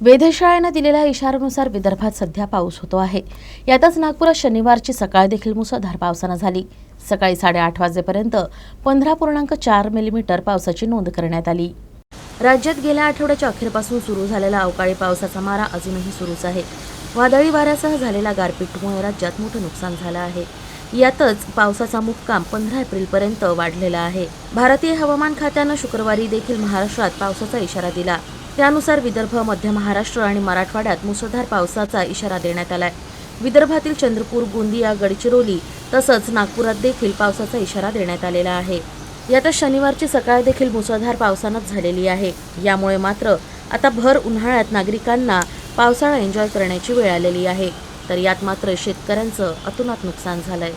वेधशाळेनं दिलेल्या इशाऱ्यानुसार विदर्भात सध्या पाऊस होतो आहे. यातच नागपुरात शनिवारची सकाळ देखील मुसळधार पावसानं झाली. सकाळी साडेआठ वाजेपर्यंत पंधरा पूर्णांक चार मिलीमीटर पावसाची नोंद करण्यात आली. राज्यात गेल्या आठवड्याच्या अखेरपासून सुरू झालेला अवकाळी पावसाचा मारा अजूनही सुरूच आहे. वादळी वाऱ्यासह झालेल्या गारपीटमुळे राज्यात मोठं नुकसान झालं आहे. यातच पावसाचा मुक्काम पंधरा एप्रिलपर्यंत वाढलेला आहे. भारतीय हवामान खात्यानं शुक्रवारी देखील महाराष्ट्रात पावसाचा इशारा दिला. त्यानुसार विदर्भ मध्य महाराष्ट्र आणि मराठवाड्यात मुसळधार पावसाचा इशारा देण्यात आलाय. विदर्भातील चंद्रपूर गोंदिया गडचिरोली तसंच नागपुरात देखील पावसाचा इशारा देण्यात आलेला आहे. यातच शनिवारची सकाळ देखील मुसळधार पावसानंच झालेली आहे. यामुळे मात्र आता भर उन्हाळ्यात नागरिकांना पावसाळा एन्जॉय करण्याची वेळ आलेली आहे. तर यात मात्र शेतकऱ्यांचं अतोनात नुकसान झालंय.